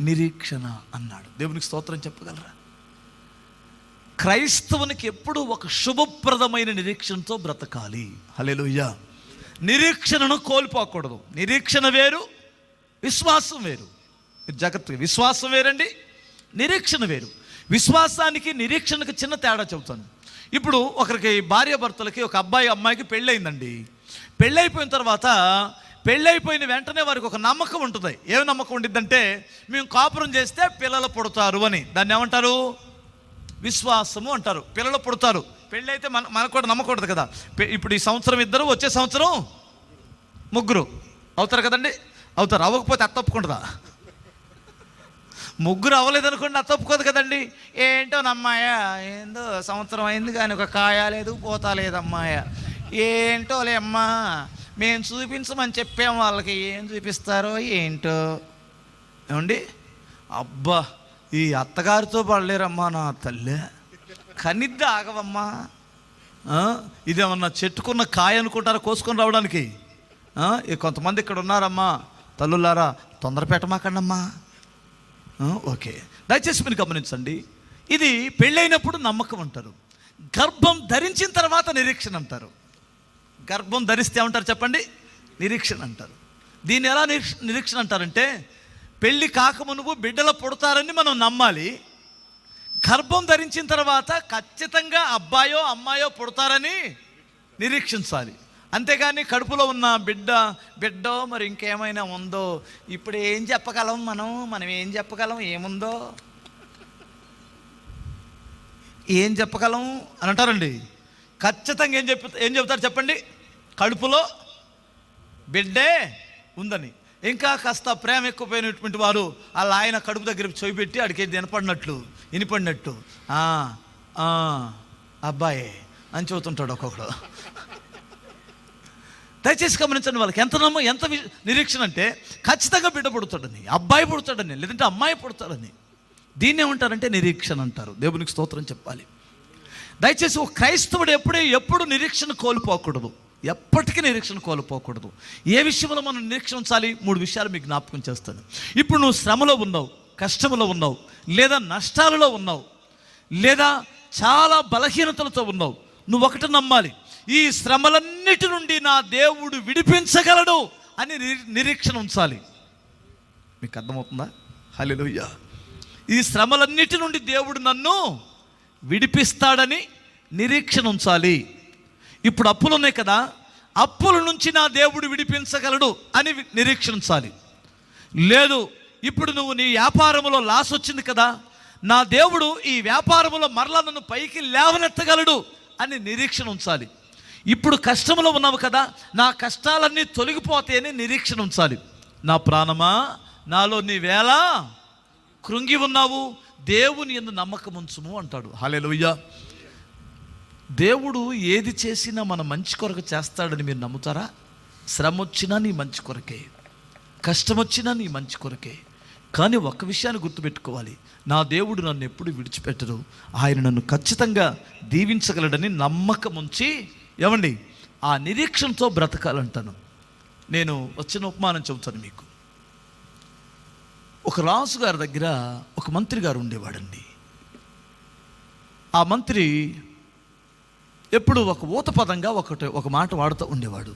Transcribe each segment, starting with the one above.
నిరీక్షణ అన్నాడు. దేవునికి స్తోత్రం చెప్పగలరా? క్రైస్తవునికి ఎప్పుడు ఒక శుభప్రదమైన నిరీక్షణతో బ్రతకాలి. హల్లెలూయా. నిరీక్షణను కోల్పోకూడదు. నిరీక్షణ వేరు విశ్వాసం వేరు. మీరు జాగ్రత్తగా విశ్వాసం వేరండి నిరీక్షణ వేరు. విశ్వాసానికి నిరీక్షణకు చిన్న తేడా చెబుతాను. ఇప్పుడు ఒకరికి భార్య భర్తలకి ఒక అబ్బాయి అమ్మాయికి పెళ్ళయిందండి. పెళ్ళైపోయిన తర్వాత పెళ్ళైపోయిన వెంటనే వారికి ఒక నమ్మకం ఉంటుంది. ఏం నమ్మకం ఉండిద్దంటే మేము కాపురం చేస్తే పిల్లలు పుడతారు అని. దాన్ని ఏమంటారు? విశ్వాసము అంటారు. పిల్లలు పుడతారు. పెళ్ళైతే మన మనకు కూడా నమ్మకూడదు కదా. పె- ఇప్పుడు ఈ సంవత్సరం ఇద్దరు వచ్చే సంవత్సరం ముగ్గురు. అవుతారు కదండి? అవుతారు. అవ్వకపోతే అత్తప్పుకుంటుందా ముగ్గురు అవ్వలేదనుకోండి అత్త ఒప్పుకోదు కదండి. ఏంటో నమ్మాయ? ఏందో సంవత్సరం అయింది కానీ ఒక కాయ లేదు పోతా లేదు అమ్మాయ. ఏంటోలే అమ్మా? మేము చూపించమని చెప్పాం వాళ్ళకి ఏం చూపిస్తారో ఏంటో? ఏమండి? అబ్బా ఈ అత్తగారితో పడలేరమ్మా నా తల్లి. కనిద్ది ఆగవమ్మా. ఇదేమన్నా చెట్టుకున్న కాయ అనుకుంటారా కోసుకొని రావడానికి? కొంతమంది ఇక్కడ ఉన్నారమ్మా. తల్లులారా తొందర పెట్టమాకండమ్మా. ఓకే. దయచేసి మీరు గమనించండి. ఇది పెళ్ళైనప్పుడు నమ్మకం అంటారు. గర్భం ధరించిన తర్వాత నిరీక్షణ అంటారు. గర్భం ధరిస్తే ఏమంటారు చెప్పండి? నిరీక్షణ అంటారు. దీన్ని ఎలా నిరీక్ష- నిరీక్షణ అంటారంటే పెళ్ళి కాకమునుపు బిడ్డలు పుడతారని మనం నమ్మాలి. గర్భం ధరించిన తర్వాత ఖచ్చితంగా అబ్బాయో అమ్మాయో పుడతారని నిరీక్షించాలి. అంతేగాని కడుపులో ఉన్న బిడ్డ బిడ్డో మరి ఇంకేమైనా ఉందో ఇప్పుడు ఏం చెప్పగలం మనం? మనం ఏం చెప్పగలం? ఏముందో? ఏం చెప్పగలం? అని అంటారండి. ఖచ్చితంగా ఏం చెప్పి ఏం చెబుతారు చెప్పండి? కడుపులో బిడ్డే ఉందని. ఇంకా కాస్త ప్రేమ ఎక్కువైనటువంటి వారు వాళ్ళ ఆయన కడుపు దగ్గర చూపెట్టి పెట్టి అడిగి వినపడినట్లు వినపడినట్టు. "ఆ, అబ్బాయే అని చెబుతుంటాడు ఒక్కొక్కడు. దయచేసి గమనించండి వాళ్ళకి ఎంత నమ్మ ఎంత నిరీక్షణ అంటే ఖచ్చితంగా బిడ్డ పుడతాడని అబ్బాయి పుడతాడని లేదంటే అమ్మాయి పుడతాడని. దీన్ని ఏమంటారంటే నిరీక్షణ అంటారు. దేవునికి స్తోత్రం చెప్పాలి. దయచేసి ఒక క్రైస్తవుడు ఎప్పుడే ఎప్పుడు నిరీక్షణ కోల్పోకూడదు. ఎప్పటికీ నిరీక్షణ కోల్పోకూడదు. ఏ విషయంలో మనం నిరీక్షణ ఉంచాలి? మూడు విషయాలు మీకు జ్ఞాపకం చేస్తాను. ఇప్పుడు నువ్వు శ్రమలో ఉన్నావు కష్టంలో ఉన్నావు లేదా నష్టాలలో ఉన్నావు లేదా చాలా బలహీనతలతో ఉన్నావు నువ్వు ఒకటి నమ్మాలి. ఈ శ్రమలన్నిటి నుండి నా దేవుడు విడిపించగలడు అని నిరీక్షణ ఉంచాలి. మీకు అర్థమవుతుందా? హలో ఈ శ్రమలన్నిటి నుండి దేవుడు నన్ను విడిపిస్తాడని నిరీక్షణ ఉంచాలి. ఇప్పుడు అప్పులు ఉన్నాయి కదా అప్పుల నుంచి నా దేవుడు విడిపించగలడు అని నిరీక్షించాలి ఉంచాలి. లేదు ఇప్పుడు నువ్వు నీ వ్యాపారంలో లాస్ వచ్చింది కదా నా దేవుడు ఈ వ్యాపారంలో మరలా నన్ను పైకి లేవనెత్తగలడు అని నిరీక్షణ ఉంచాలి. ఇప్పుడు కష్టంలో ఉన్నావు కదా నా కష్టాలన్నీ తొలగిపోతాయని నిరీక్షణ ఉంచాలి. నా ప్రాణమా? నాలో నీ వేళ? కృంగి ఉన్నావు దేవుని ఎందు నమ్మకం ఉంచుము అంటాడు. హల్లెలూయా దేవుడు ఏది చేసినా మన మంచి కొరకు చేస్తాడని మీరు నమ్ముతారా? శ్రమ వచ్చినా నీ మంచి కొరకే. కష్టం వచ్చినా నీ మంచి కొరకే. కానీ ఒక విషయాన్ని గుర్తుపెట్టుకోవాలి. నా దేవుడు నన్ను ఎప్పుడు విడిచిపెట్టరు ఆయన నన్ను ఖచ్చితంగా దీవించగలడని నమ్మకం ఉంచి ఏమండి? ఆ నిరీక్షణతో బ్రతకాలంటాను. నేను వచ్చిన ఉపమానం చెబుతాను మీకు. ఒక రాజు గారి దగ్గర ఒక మంత్రి గారు ఉండేవాడండి. ఆ మంత్రి ఎప్పుడు ఒక ఊతపదంగా ఒకటి ఒక మాట వాడుతూ ఉండేవాడు.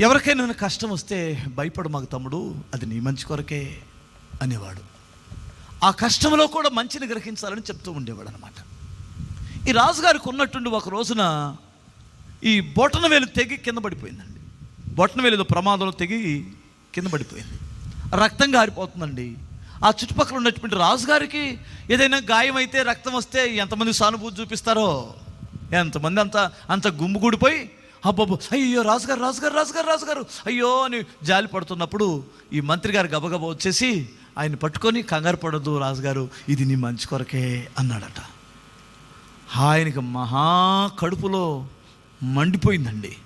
ఎవరికైనా కష్టం వస్తే భయపడు మాకు తమ్ముడు అది నీ మంచి కొరకే అనేవాడు. ఆ కష్టంలో కూడా మంచిని గ్రహించాలని చెప్తూ ఉండేవాడు అనమాట ఈ రాజుగారికి ఉన్నట్టుండి ఒక రోజున ఈ బొటన వేలు తెగి కింద పడిపోయిందండి. బొటన వేలు ప్రమాదంలో తెగి కింద పడిపోయింది. రక్తం గారిపోతుందండి. ఆ చుట్టుపక్కల ఉన్నటువంటి రాజుగారికి ఏదైనా గాయం అయితే రక్తం వస్తే ఎంతమంది సానుభూతి చూపిస్తారో? ఎంతమంది అంత అంత గుమ్ముగూడిపోయి అబ్బబ్బో అయ్యో రాజుగారు రాజుగారు రాజుగారు రాజుగారు అయ్యో అని జాలి పడుతున్నప్పుడు ఈ మంత్రి గారు గబగబా వచ్చేసి ఆయన పట్టుకొని కంగారు పడద్దు రాజుగారు ఇది నీ మంచి కొరకే అన్నాడట. ఆయనకి మహా కడుపులో మండిపోయిందండి.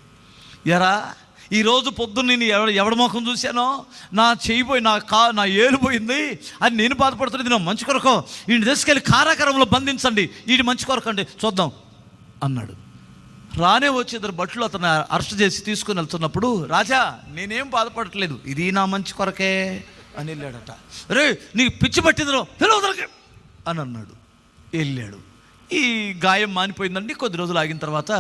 ఎరా ఈరోజు పొద్దున్న నేను ఎవడ ఎవడ ముఖం చూశానో? నా చేయిపోయి నా కా నా ఏలిపోయింది అని నేను బాధపడుతున్నది నా మంచి కొరకు. ఈయన తీసుకెళ్ళి కారాకరంలో బంధించండి. ఈయన మంచి కొరకు అండి. చూద్దాం. అన్నాడు. రానే వచ్చి ఇద్దరు బట్టలు అతను అరెస్ట్ చేసి తీసుకుని వెళ్తున్నప్పుడు రాజా నేనేం బాధపడట్లేదు. ఇది నా మంచి కొరకే అని వెళ్ళాడట. రే నీకు పిచ్చి పట్టిందిరో. పిలవదలకే అని అన్నాడు. వెళ్ళాడు. ఈ గాయం మానిపోయిందండి. కొద్ది రోజులు ఆగిన తర్వాత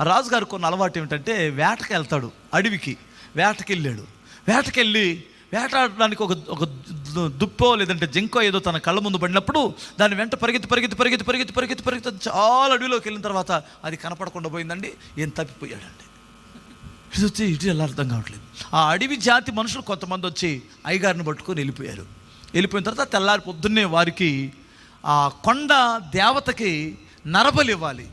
ఆ రాజుగారు కొన్ని అలవాటు ఏమిటంటే వేటకి వెళ్తాడు అడవికి వేటకి వెళ్ళాడు వేటకెళ్ళి వేటాడడానికి ఒక ఒక దుప్పో లేదంటే జింకో ఏదో తన కళ్ళ ముందు పడినప్పుడు దాని వెంట పరిగెత్తి పరిగెత్తి పరిగెత్తి పరిగెత్తి పరిగెత్తి పరిగెత్తి చాలా అడవిలోకి వెళ్ళిన తర్వాత అది కనపడకుండా పోయిందండి. ఏం తప్పిపోయాడండి. ఇది వచ్చి ఇటు ఎలా అర్థం కావట్లేదు. ఆ అడవి జాతి మనుషులు కొంతమంది వచ్చి అయ్యగారిని పట్టుకొని వెళ్ళిపోయారు. వెళ్ళిపోయిన తర్వాత తెల్లారి పొద్దున్నే వారికి ఆ కొండ దేవతకి నరబలి ఇవ్వాలి.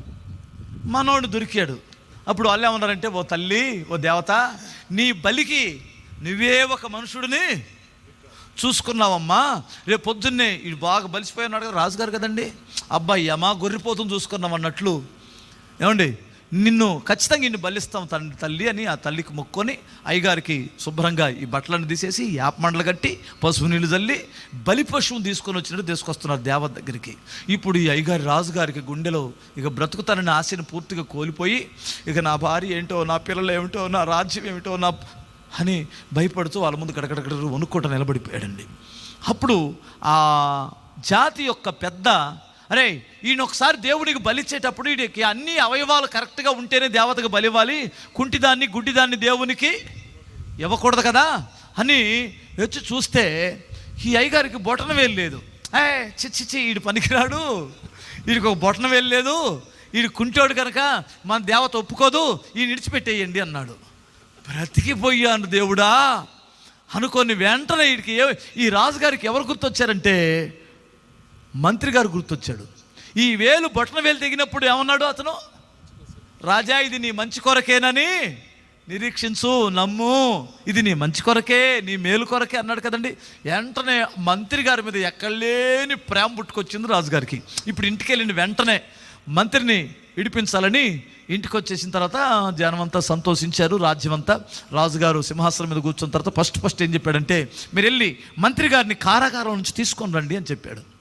మనోడు దొరికాడు. అప్పుడు వాళ్ళు ఏమన్నారంటే ఓ తల్లి ఓ దేవత నీ బలికి నువ్వే ఒక మనుషుడిని చూసుకున్నావమ్మా. రేపు పొద్దున్నే ఇది బాగా బలిసిపోయి ఉన్నాడు కదా రాజుగారు కదండి. అబ్బాయి అమ్మా గొర్రెపోతుంది చూసుకున్నాం అన్నట్లు. ఏమండి? నిన్ను ఖచ్చితంగా ఇన్ని బలిస్తాం తండ్రి తల్లి అని ఆ తల్లికి మొక్కొని అయ్యగారికి శుభ్రంగా ఈ బట్టలను తీసేసి యాపమండలు కట్టి పశువు నీళ్ళు చల్లి బలి పశువును తీసుకొని వచ్చినట్టు తీసుకొస్తున్నారు దేవత దగ్గరికి. ఇప్పుడు ఈ అయ్యగారి రాజుగారికి గుండెలో ఇక బ్రతుకుతానని ఆశను పూర్తిగా కోల్పోయి ఇక నా భార్య ఏంటో నా పిల్లలు ఏమిటో నా రాజ్యం ఏమిటో నా అని భయపడుతూ వాళ్ళ ముందు గడగడగడ వణుక్కుంటూ నిలబడిపోయాడండి అప్పుడు ఆ జాతి యొక్క పెద్ద అరే ఈయన ఒకసారి దేవుడికి బలిచ్చేటప్పుడు వీడికి అన్ని అవయవాలు కరెక్ట్గా ఉంటేనే దేవతకు బలివ్వాలి కుంటిదాన్ని గుడ్డిదాన్ని దేవునికి ఇవ్వకూడదు కదా? అని వచ్చి చూస్తే ఈ అయ్యగారికి బొటన వేయలేదు ఏ చిచ్చి ఈడు పనికిరాడు. వీడికి ఒక బొటన వేయలేదు ఈడు వీడు కుంటాడు కనుక మన దేవత ఒప్పుకోదు ఈయన నిడిచిపెట్టేయండి అన్నాడు. బ్రతికిపోయాను దేవుడా. అనుకొని వెంటనే వీడికి ఏ- ఈ రాజుగారికి ఎవరు గుర్తొచ్చారంటే మంత్రి గారు గుర్తొచ్చాడు. ఈ వేలు బొట్టన వేలు తెగినప్పుడు ఏమన్నాడు అతను? రాజా ఇది నీ మంచి కొరకేనని నిరీక్షించు నమ్ము. ఇది నీ మంచి కొరకే నీ మేలు కొరకే అన్నాడు కదండి. వెంటనే మంత్రి గారి మీద ఎక్కడలేని ప్రేమ పుట్టుకొచ్చింది రాజుగారికి. ఇప్పుడు ఇంటికి వెళ్ళిన వెంటనే మంత్రిని విడిపించాలని ఇంటికి వచ్చేసిన తర్వాత జనమంతా సంతోషించారు రాజ్యమంతా. రాజుగారు సింహాసనం మీద కూర్చున్న తర్వాత ఫస్ట్ ఫస్ట్ ఏం చెప్పాడంటే మీరు వెళ్ళి మంత్రి గారిని కారాగారం నుంచి తీసుకొని రండి అని చెప్పాడు.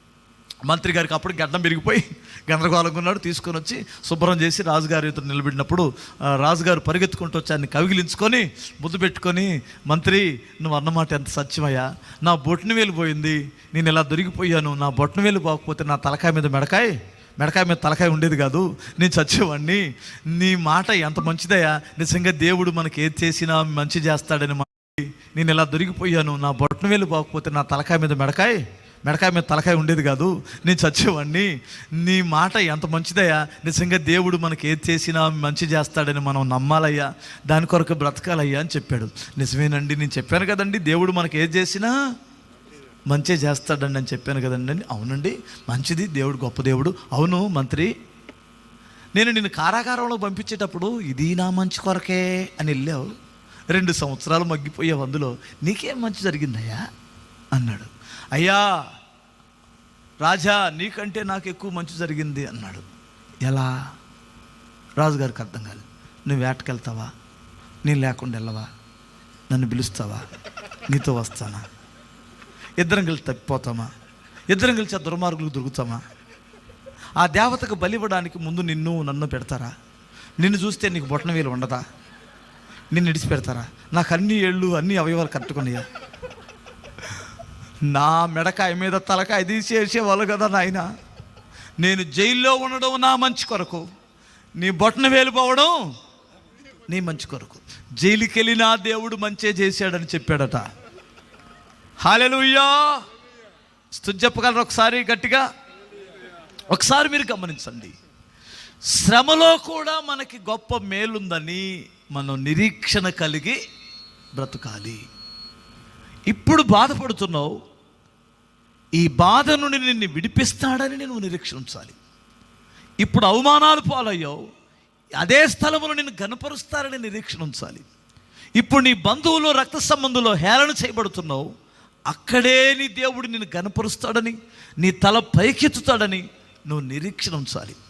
మంత్రి గారికి అప్పుడు గడ్డం పెరిగిపోయి గందరగోళంగా ఉన్నాడు తీసుకొని వచ్చి శుభ్రం చేసి రాజుగారి ఎదురు నిలబడినప్పుడు రాజుగారు పరిగెత్తుకుంటూ వచ్చి ఆయన్ని కవిగిలించుకొని ముద్దు పెట్టుకొని మంత్రి నువ్వు అన్నమాట ఎంత సత్యమయ్యా? నా బొట్టిన వేలు పోయింది. నేను ఇలా దొరికిపోయాను. నా బొట్టిన వేలు పోకపోతే నా తలకాయ మీద మెడకాయ మెడకాయ మీద తలకాయ ఉండేది కాదు. నేను చచ్చేవాడిని నీ మాట ఎంత మంచిదయ్యా? నిజంగా దేవుడు మనకి ఏది చేసినా మంచి చేస్తాడని నేను ఇలా దొరికిపోయాను. నా బొట్టన వేలు పోకపోతే నా తలకాయ మీద మెడకాయ మెడకాయ మీద తలకాయ ఉండేది కాదు. నేను చచ్చేవాడిని. నీ మాట ఎంత మంచిదయ్యా? నిజంగా దేవుడు మనకి ఏది చేసినా మంచి చేస్తాడని మనం నమ్మాలయ్యా. దాని కొరకు బ్రతకాలయ్యా అని చెప్పాడు. నిజమేనండి నేను చెప్పాను కదండి దేవుడు మనకి ఏది చేసినా మంచి చేస్తాడండి అని చెప్పాను కదండి. అని అవునండి మంచిది దేవుడు గొప్ప దేవుడు. అవును మంత్రి. నేను నిన్ను కారాగారంలో పంపించేటప్పుడు ఇది నా మంచి కొరకే అని వెళ్ళావు. రెండు సంవత్సరాలు మగ్గిపోయావు అందులో. నీకేం మంచి జరిగిందయ్యా? అన్నాడు. అయ్యా రాజా నీకంటే నాకు ఎక్కువ మంచి జరిగింది అన్నాడు. ఎలా? రాజుగారికి అర్థం కాలేదు. నువ్వు వేటకెళ్తావా? నేను లేకుండా వెళ్ళవా? నన్ను పిలుస్తావా? నీతో వస్తానా? ఇద్దరం కలిసి తప్పిపోతామా? ఇద్దరం కలిసి ఆ దుర్మార్గులకు దొరుకుతామా? ఆ దేవతకు బలి ఇవ్వడానికి ముందు నిన్ను నన్ను పెడతారా? నిన్ను చూస్తే నీకు బొట్టన వేలు ఉండదా? నిన్ను ఇడిచి పెడతారా నాకు అన్ని ఏళ్ళు అన్ని అవయవాలు కట్టుకున్నాయా? నా మెడకాయ మీద తలకాయ తీసేసేవాళ్ళు కదా నాయన. నేను జైల్లో ఉండడం నా మంచి కొరకు. నీ బొట్టను వేలిపోవడం నీ మంచి కొరకు. జైలుకి వెళ్ళినా దేవుడు మంచే చేశాడని చెప్పాడట. హాలెలుయ్యా స్థుతి చెప్పగలరు ఒకసారి గట్టిగా ఒకసారి మీరు గమనించండి. శ్రమలో కూడా మనకి గొప్ప మేలుందని మనం నిరీక్షణ కలిగి బ్రతకాలి. ఇప్పుడు బాధపడుతున్నావు ఈ బాధ నుండి నిన్ను విడిపిస్తాడని నువ్వు నిరీక్షించాలి. ఇప్పుడు అవమానాలు పాలయ్యావు. అదే స్థలంలో నిన్ను గనపరుస్తారని నిరీక్షణ ఉంచాలి ఇప్పుడు నీ బంధువులు రక్త సంబంధంలో హేళన చేయబడుతున్నావు. అక్కడే నీ దేవుడు నిన్ను గనపరుస్తాడని నీ తల పైకెత్తుతాడని నువ్వు నిరీక్షణ ఉంచాలి